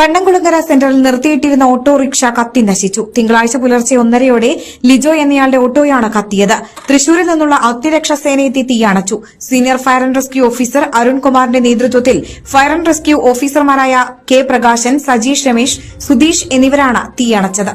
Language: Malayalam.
Kannamkulangara സെന്ററിൽ നിർത്തിയിട്ടിരുന്ന ഓട്ടോറിക്ഷ കത്തി നശിച്ചു. തിങ്കളാഴ്ച പുലർച്ചെ ഒന്നരയോടെ ലിജോ എന്നയാളുടെ ഓട്ടോയാണ് കത്തിയത്. തൃശൂരിൽ നിന്നുള്ള അഗ്നിരക്ഷാ സേനയെത്തി തീയണച്ചു senior fire and rescue officer അരുൺകുമാറിന്റെ നേതൃത്വത്തിൽ ഫയർ ആൻഡ് റെസ്ക്യൂ ഓഫീസർമാരായ കെ പ്രകാശൻ സജീഷ് രമേശ് സുധീഷ് എന്നിവരാണ് തീയണച്ചത്